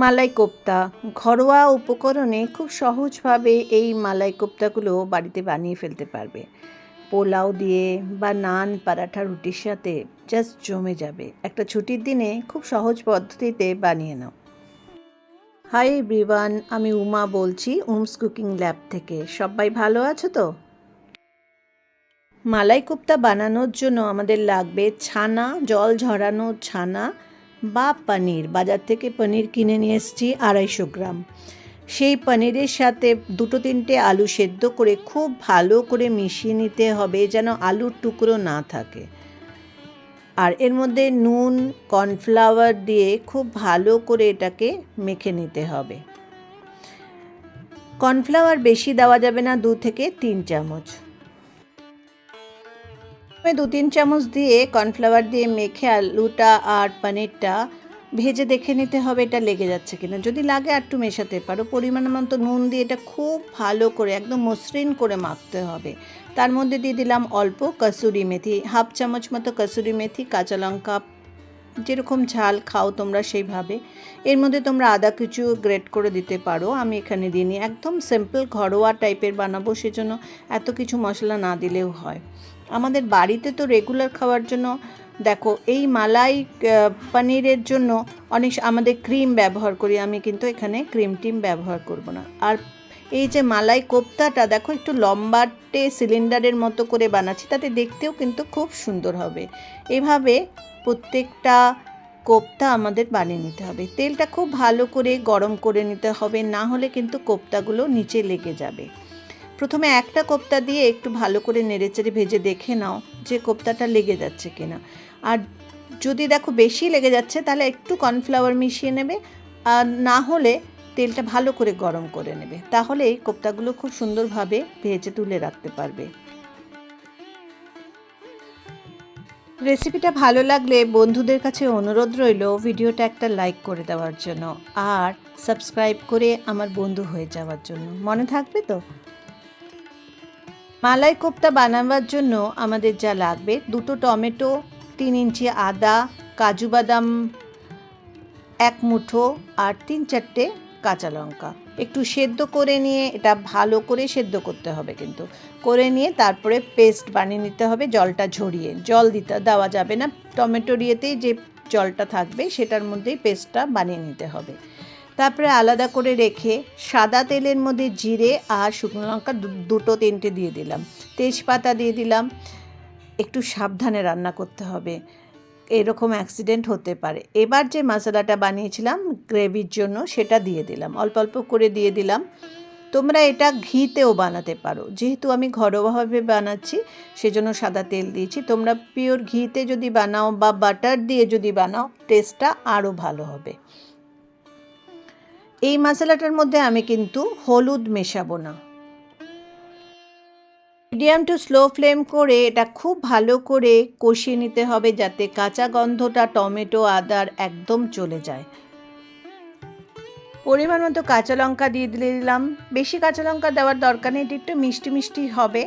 মালাই কোপ্তা। ঘরোয়া উপকরণে খুব সহজভাবে এই মালাই কোপ্তাগুলো বাড়িতে বানিয়ে ফেলতে পারবে। পোলাও দিয়ে বা নান পারাঠা রুটির সাথে জাস্ট জমে যাবে। একটা ছুটির দিনে খুব সহজ পদ্ধতিতে বানিয়ে নাও। হাই এভরিওয়ান আমি উমা বলছি উমস কুকিং ল্যাব থেকে। সবাই ভালো আছো তো? মালাই কোপ্তা বানানোর জন্য আমাদের লাগবে ছানা, জল ঝরানো ছানা বা পনির, বাজার থেকে পনির কিনে নিয়ে এসেছি আড়াইশো গ্রাম। সেই পনিরের সাথে দুটো তিনটে আলু সেদ্ধ করে খুব ভালো করে মিশিয়ে নিতে হবে যেন আলুর টুকরো না থাকে। আর এর মধ্যে নুন, কর্নফ্লাওয়ার দিয়ে খুব ভালো করে এটাকে মেখে নিতে হবে। কর্নফ্লাওয়ার বেশি দেওয়া যাবে না, দু থেকে তিন চামচ। দু তিন চামচ দিয়ে কর্নফ্লাওয়ার দিয়ে মেখে আলুটা আর পনিরটা ভেজে দেখে নিতে হবে এটা লেগে যাচ্ছে কিনা। যদি লাগে আর একটু মেশাতে পারো। পরিমাণ মতো নুন দিয়ে এটা খুব ভালো করে, একদম মসৃণ করে মাখতে হবে। তার মধ্যে দিয়ে দিলাম অল্প কসুরি মেথি, হাফ চামচ মতো কসুরি মেথি, কাঁচা লঙ্কা যেরকম ঝাল খাও তোমরা সেইভাবে। এর মধ্যে তোমরা আদা কিছু গ্রেট করে দিতে পারো। আমি এখানে দিইনি একদম সিম্পল ঘরোয়া টাইপের বানাবো, সেজন্য এত কিছু মশলা না দিলেও হয়। আমাদের বাড়িতে তো রেগুলার খাওয়ার জন্য, দেখো, এই মালাই পনিরের জন্য অনেক আমাদের ক্রিম ব্যবহার করি। আমি কিন্তু এখানে ক্রিম টিম ব্যবহার করব না। আর এই যে মালাই কোপ্তাটা, দেখো একটু লম্বাটে সিলিন্ডারের মতো করে বানাচ্ছি, তাতে দেখতেও কিন্তু খুব সুন্দর হবে। এভাবে প্রত্যেকটা কোপ্তা আমাদের বানিয়ে নিতে হবে। তেলটা খুব ভালো করে গরম করে নিতে হবে, না হলে কিন্তু কোপ্তাগুলো নিচে লেগে যাবে। প্রথমে একটা কোপ্তা দিয়ে একটু ভালো করে নেড়েচেড়ে ভেজে দেখে নাও যে কোপ্তাটা লেগে যাচ্ছে কিনা। আর যদি দেখো বেশি লেগে যাচ্ছে, তাহলে একটু কর্নফ্লাওয়ার মিশিয়ে নেবে। আর না হলে তেলটা ভালো করে গরম করে নেবে। তাহলে এই কোপ্তাগুলো খুব সুন্দরভাবে ভেজে তুলে রাখতে পারবে। রেসিপিটা ভালো লাগলে বন্ধুদের কাছে অনুরোধ রইল ভিডিওটা একটা লাইক করে দেওয়ার জন্য আর সাবস্ক্রাইব করে আমার বন্ধু হয়ে যাওয়ার জন্য। মনে থাকবে তো? মালাই কোপ্তা বানাবার জন্য আমাদের যা লাগবে, দুটো টমেটো, তিন ইঞ্চি আদা, কাজু বাদাম, এক মুঠো আর তিন চারটে কাঁচা লঙ্কা। একটু সেদ্ধ করে নিয়ে, এটা ভালো করে সেদ্ধ করতে হবে কিন্তু। করে নিয়ে তারপরে পেস্ট বানিয়ে নিতে হবে, জলটা ঝরিয়ে। জল দিতে দেওয়া যাবে না, টমেটো ইয়েতেই যে জলটা থাকবে সেটার মধ্যেই পেস্টটা বানিয়ে নিতে হবে। তারপরে আলাদা করে রেখে সাদা তেলের মধ্যে জিরে আর শুকনো লঙ্কা দুটো তিনটে দিয়ে দিলাম। তেজপাতা দিয়ে দিলাম। একটু সাবধানে রান্না করতে হবে। এরকম অ্যাক্সিডেন্ট হতে পারে। এবার যে মশলাটা বানিয়েছিলাম গ্রেভির জন্য সেটা দিয়ে দিলাম। অল্প অল্প করে দিয়ে দিলাম। তোমরা এটা ঘিতেও বানাতে পারো। যেহেতু আমি ঘরোয়াভাবে বানাচ্ছি, সেজন্য সাদা তেল দিয়েছি। তোমরা পিওর ঘিতে যদি বানাও বা বাটার দিয়ে যদি বানাও টেস্টটা আরও ভালো হবে। এই মশলাটার মধ্যে আমি কিন্তু হলুদ মেশাবো না। মিডিয়াম টু স্লো ফ্লেম করে এটা খুব ভালো করে কষিয়ে নিতে হবে যাতে কাঁচা গন্ধটা টমেটো, আদার একদম চলে যায়। পরিমাণ মতো কাঁচা লঙ্কা দিয়ে দিলে দিলাম। বেশি কাঁচা লঙ্কা দেওয়ার দরকার নেই, এটি একটু মিষ্টি মিষ্টি হবে।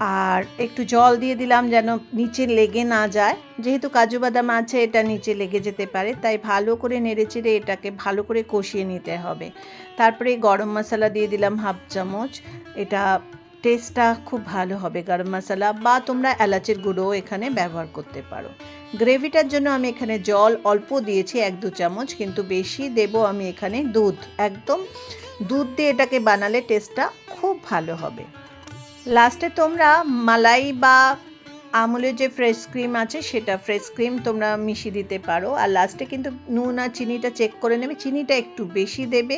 আর একটু জল দিয়ে দিলাম যেন নিচে লেগে না যায়। যেহেতু কাজু বাদাম আছে, এটা নিচে লেগে যেতে পারে, তাই ভালো করে নেড়েচেড়ে এটাকে ভালো করে কষিয়ে নিতে হবে। তারপরে গরম মশলা দিয়ে দিলাম হাফ চামচ। এটা টেস্টটা খুব ভালো হবে গরম মশলা বা তোমরা এলাচের গুঁড়ো এখানে ব্যবহার করতে পারো। গ্রেভিটার জন্য আমি এখানে জল অল্প দিয়েছি এক দু চামচ, কিন্তু বেশি দেব আমি এখানে দুধ। একদম দুধ দিয়ে এটাকে বানালে টেস্টটা খুব ভালো হবে। লাস্টে তোমরা মালাই বা আমুলের যে ফ্রেশ ক্রিম আছে, সেটা ফ্রেশ ক্রিম তোমরা মিশিয়ে দিতে পারো। আর লাস্টে কিন্তু নুন আর চিনিটা চেক করে নেবে, চিনিটা একটু বেশি দেবে।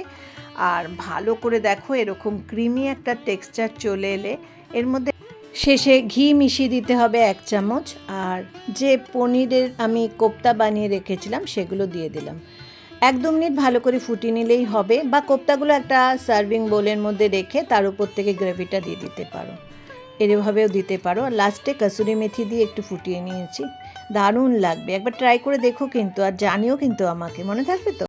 আর ভালো করে দেখো এরকম ক্রিমি একটা টেক্সচার চলে এলে। এর মধ্যে শেষে ঘি মিশিয়ে দিতে হবে এক চামচ। আর যে পনিরের আমি কোপ্তা বানিয়ে রেখেছিলাম, সেগুলো দিয়ে দিলাম। এক দু মিনিট ভালো করে ফুটিয়ে নিলেই হবে। বা কোপ্তাগুলো একটা সার্ভিং বোলের মধ্যে রেখে তার উপর থেকে গ্রেভিটা দিয়ে দিতে পারো। এরভাবেও দিতে পারো। আর লাস্টে কাসুরি মেথি দিয়ে একটু ফুটিয়ে নিয়েছি। দারুণ লাগবে। একবার ট্রাই করে দেখো কিন্তু, আর জানিও কিন্তু আমাকে। মনে থাকবে তো?